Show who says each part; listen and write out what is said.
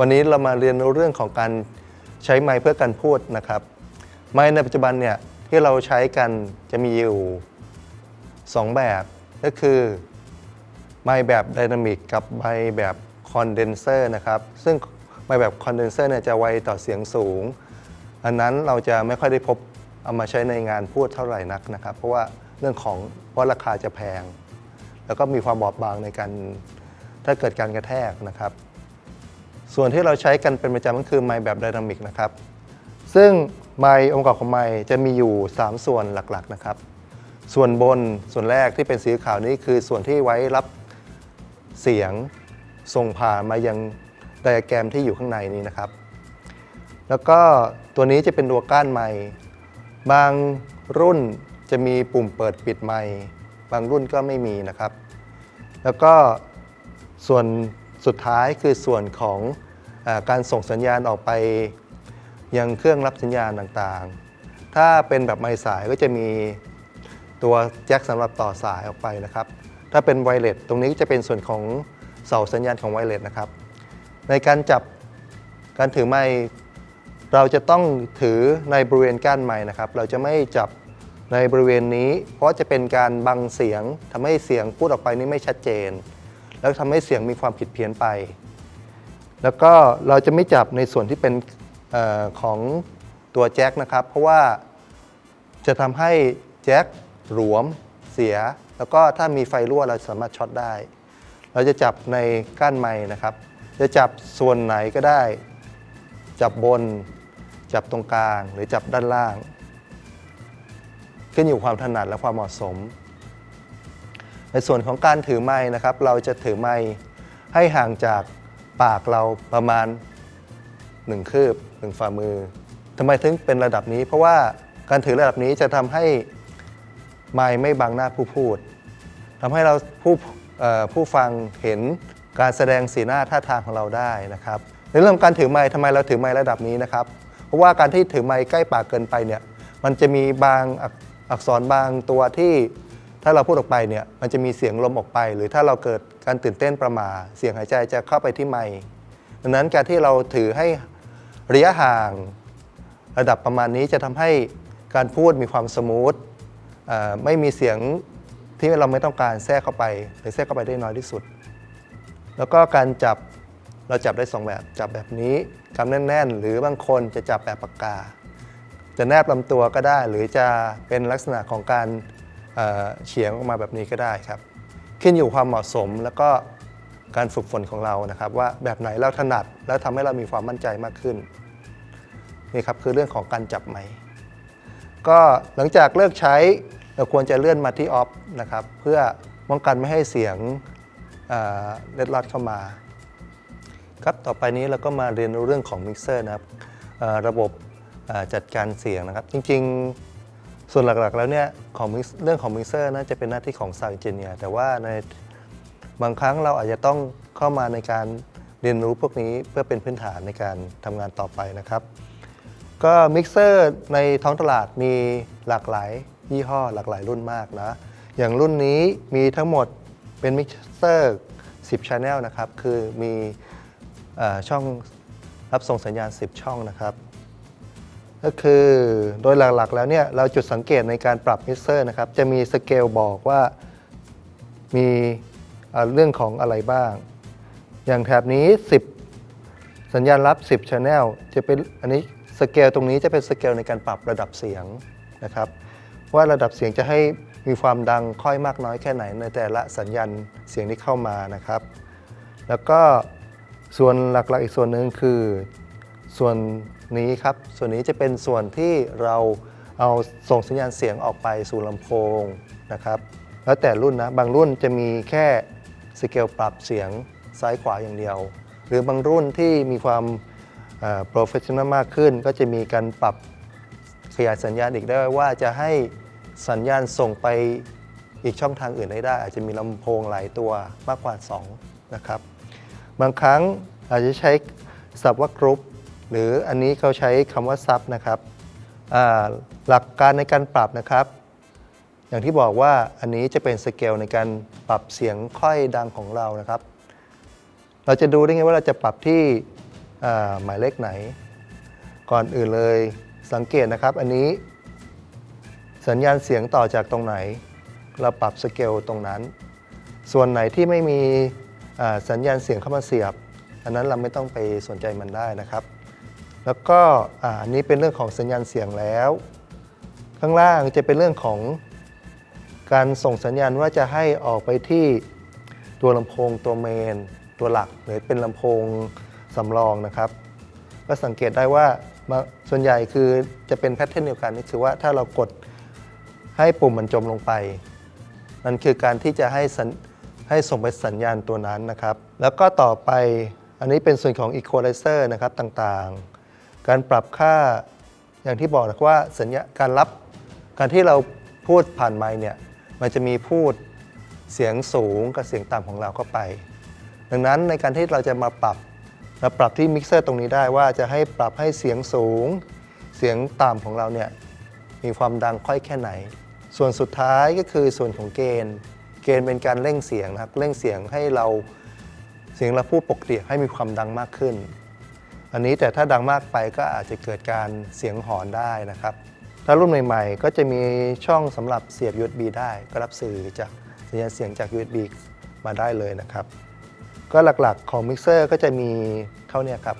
Speaker 1: วันนี้เรามาเรียนรู้เรื่องของการใช้ไมค์เพื่อการพูดนะครับ ไมค์ในปัจจุบันเนี่ยที่เราใช้กันจะมีอยู่ 2 แบบก็คือไมค์แบบไดนามิกกับไมค์แบบคอนเดนเซอร์นะครับ ซึ่งไมค์แบบคอนเดนเซอร์เนี่ยจะไวต่อเสียงสูง อันนั้นเราจะไม่ค่อยได้พบเอามาใช้ในงานพูดเท่าไหร่นักนะครับ เพราะว่าเรื่องของเพราะราคาจะแพง แล้วก็มีความบอบบางในการถ้าเกิดการกระแทกนะครับ ส่วนที่เราใช้กันเป็นประจำก็คือไมค์แบบไดนามิกนะครับ ซึ่งไมค์องค์ประกอบของไมค์จะมีอยู่ 3 ส่วนหลักๆนะครับ ส่วนบนส่วนแรกที่เป็นสีขาวนี้คือส่วนที่ไว้รับเสียงส่งผ่านมายังไดอะแกรมที่อยู่ข้างในนี้นะครับ แล้วก็ตัวนี้จะเป็นตัวก้านไมค์บางรุ่นจะมีปุ่มเปิดปิดไมค์บางรุ่นก็ไม่มีนะครับ แล้วก็ส่วน สุดท้ายคือส่วนของอการส่งสัญญาณออกไปยังเครื่องรับสัญญาณต่างๆ ถ้าเป็นแบบไมค์สายก็จะมีตัวแจ็คสำหรับต่อสายออกไปนะครับ ถ้าเป็นไวเลสตรงนี้จะเป็นส่วนของเสาสัญญาณของไวเลสนะครับ ในการจับการถือไมค์เราจะต้องถือในบริเวณก้านไม้นะครับ เราจะไม่จับในบริเวณนี้ เพราะจะเป็นการบังเสียงทำให้เสียงพูดออกไปนี่ไม่ชัดเจน แล้วทำให้เสียงมีความผิดเพี้ยนไป แล้วก็เราจะไม่จับในส่วนที่เป็นออของตัวแจ็คนะครับ เพราะว่าจะทำให้แจ็คหลวมเสีย แล้วก็ถ้ามีไฟรั่วเราสามารถช็อตได้ เราจะจับในก้านไม้นะครับ จะจับส่วนไหนก็ได้ จับบน จับตรงกลาง หรือจับด้านล่าง ขึ้นอยู่ความถนัดและความเหมาะสม ในส่วนของการถือไม้นะครับ เราจะถือไม้ให้ห่างจากปากเราประมาณ 1 คืบหนึ่งฝ่ามือทำไมถึงเป็นระดับนี้ เพราะว่าการถือระดับนี้จะทำให้ไม้ไม่บังหน้าผู้พูดทำให้เราผู้ผู้ฟังเห็นการแสดงสีหน้าท่าทางของเราได้นะครับ ในเรื่องการถือไม้ทำไมเราถือไม้ระดับนี้นะครับ เพราะว่าการที่ถือไม้ใกล้ปากเกินไปเนี่ยมันจะมีบางอักษรบางตัวที่ ถ้าเราพูดออกไปเนี่ยมันจะมีเสียงลมออกไป หรือถ้าเราเกิดการตื่นเต้นประมาเสียงหายใจจะเข้าไปที่ไมค์ดังนั้นการที่เราถือให้ระยะห่างระดับประมาณนี้จะทำให้การพูดมีความสมูทไม่มีเสียงที่เราไม่ต้องการแทรกเข้าไป หรือแทรกเข้าไปได้น้อยที่สุด แล้วก็การจับเราจับได้สองแบบ จับแบบนี้กำแน่นๆ หรือบางคนจะจับแบบปากกา จะแนบลำตัวก็ได้ หรือจะเป็นลักษณะของการ เฉียงออกมาแบบนี้ก็ได้ครับ ขึ้นอยู่ความเหมาะสมแล้วก็การฝึกฝนของเรานะครับ ว่าแบบไหนเราถนัดแล้วทำให้เรามีความมั่นใจมากขึ้นนี่ครับคือเรื่องของการจับไมค์ก็หลังจากเลิกใช้เราควรจะเลื่อนมาที่ออฟนะครับเพื่อป้องกันไม่ให้เสียงเล็ดลอดเข้ามา ครับต่อไปนี้เราก็มาเรียนรู้เรื่องของมิกเซอร์นะครับระบบจัดการเสียงนะครับ จริงๆ ส่วนหลักๆแล้วเนี่ยของเรื่องของมิกเซอร์น่าจะเป็นหน้าที่ของ Sound Engineer แต่ว่าในบางครั้งเราอาจจะต้องเข้ามาในการเรียนรู้พวกนี้เพื่อเป็นพื้นฐานในการทำงานต่อไปนะครับ ก็มิกเซอร์ในท้องตลาดมีหลากหลายยี่ห้อหลากหลายรุ่นมากนะ อย่างรุ่นนี้มีทั้งหมดเป็นมิกเซอร์ 10 Channel นะครับ คือมีอช่องรับส่งสัญญาณ 10 ช่องนะครับ ก็คือโดยหลักๆแล้วเนี่ยเราจุดสังเกตในการปรับมิเซอร์นะครับจะมีสเกลบอกว่ามีเอ่อเรื่องของอะไรบ้าง อย่างแถบนี้ 10 สัญญาณรับ 10 Channel จะเป็นอันนี้สเกลตรงนี้จะเป็นสเกลในการปรับระดับเสียงนะครับว่าระดับเสียงจะให้มีความดังค่อยมากน้อยแค่ไหนในแต่ละสัญญาณเสียงที่เข้ามานะครับ แล้วก็ส่วนหลักๆอีกส่วนหนึ่งคือ ส่วน นี้ครับ ส่วนนี้จะเป็นส่วนที่เราเอาส่งสัญญาณเสียงออกไปสู่ลำโพงนะครับ แล้วแต่รุ่นนะ บางรุ่นจะมีแค่สเกลปรับเสียงซ้ายขวาอย่างเดียว หรือบางรุ่นที่มีความโปรเฟชชั่น a ลมากขึ้น ก็จะมีการปรับขยายสัญญาณอีกได้ว่าจะให้สัญญาณส่งไปอีกช่องทางอื่นได้ได้อาจจะมีลำโพงหลายตัวมากกว่า 2 นะครับ บางครั้งอาจจะใช้ศัพท์ว่ากรุ๊ป หรืออันนี้เขาใช้คำว่าซับนะครับหลักการในการปรับนะครับ อย่างที่บอกว่าอันนี้จะเป็นสเกลในการปรับเสียงค่อยดังของเรานะครับ เราจะดูได้ไงว่าเราจะปรับที่หมายเลขไหน ก่อนอื่นเลยสังเกตนะครับ อันนี้สัญญาณเสียงต่อจากตรงไหน เราปรับสเกลตรงนั้น ส่วนไหนที่ไม่มีสัญญาณเสียงเข้ามาเสียบ อันนั้นเราไม่ต้องไปสนใจมันได้นะครับ แล้วก็อันนี้เป็นเรื่องของสัญญาณเสียงแล้ว ข้างล่างจะเป็นเรื่องของการส่งสัญญาณว่าจะให้ออกไปที่ตัวลำโพงตัวเมน ตัวหลักหรือเป็นลำโพงสำรองนะครับ ก็สังเกตได้ว่าส่วนใหญ่คือจะเป็นแพทเทิร์นเดียวกันนี่คือว่าถ้าเรากดให้ปุ่มมันจมลงไป นั่นคือการที่จะให้ให้ส่งไปสัญญาณตัวนั้นนะครับ แล้วก็ต่อไปอันนี้เป็นส่วนของ Equalizer นะครับต่างๆ การปรับค่าอย่างที่บอกนะว่าสัญญาการรับการที่เราพูดผ่านไมค์เนี่ยมันจะมีพูดเสียงสูงกับเสียงต่ำของเราเข้าไป ดังนั้นในการที่เราจะมาปรับเราปรับที่มิกเซอร์ตรงนี้ได้ว่าจะให้ปรับให้เสียงสูง เสียงต่ำของเราเนี่ยมีความดังค่อยแค่ไหน ส่วนสุดท้ายก็คือส่วนของเกณฑ์ เกณฑ์เป็นการเร่งเสียงนะครับเร่งเสียงให้เราเสียงเราพูดปกติให้มีความดังมากขึ้น อันนี้แต่ถ้าดังมากไปก็อาจจะเกิดการเสียงหอนได้นะครับ ถ้ารุ่นใหม่ๆ ก็จะมีช่องสำหรับเสียบ USB ได้ ก็รับสื่อจากสัญญาณเสียงจาก USB มาได้เลยนะครับ ก็หลักๆของมิกเซอร์ก็จะมีเท่าเนี้ครับ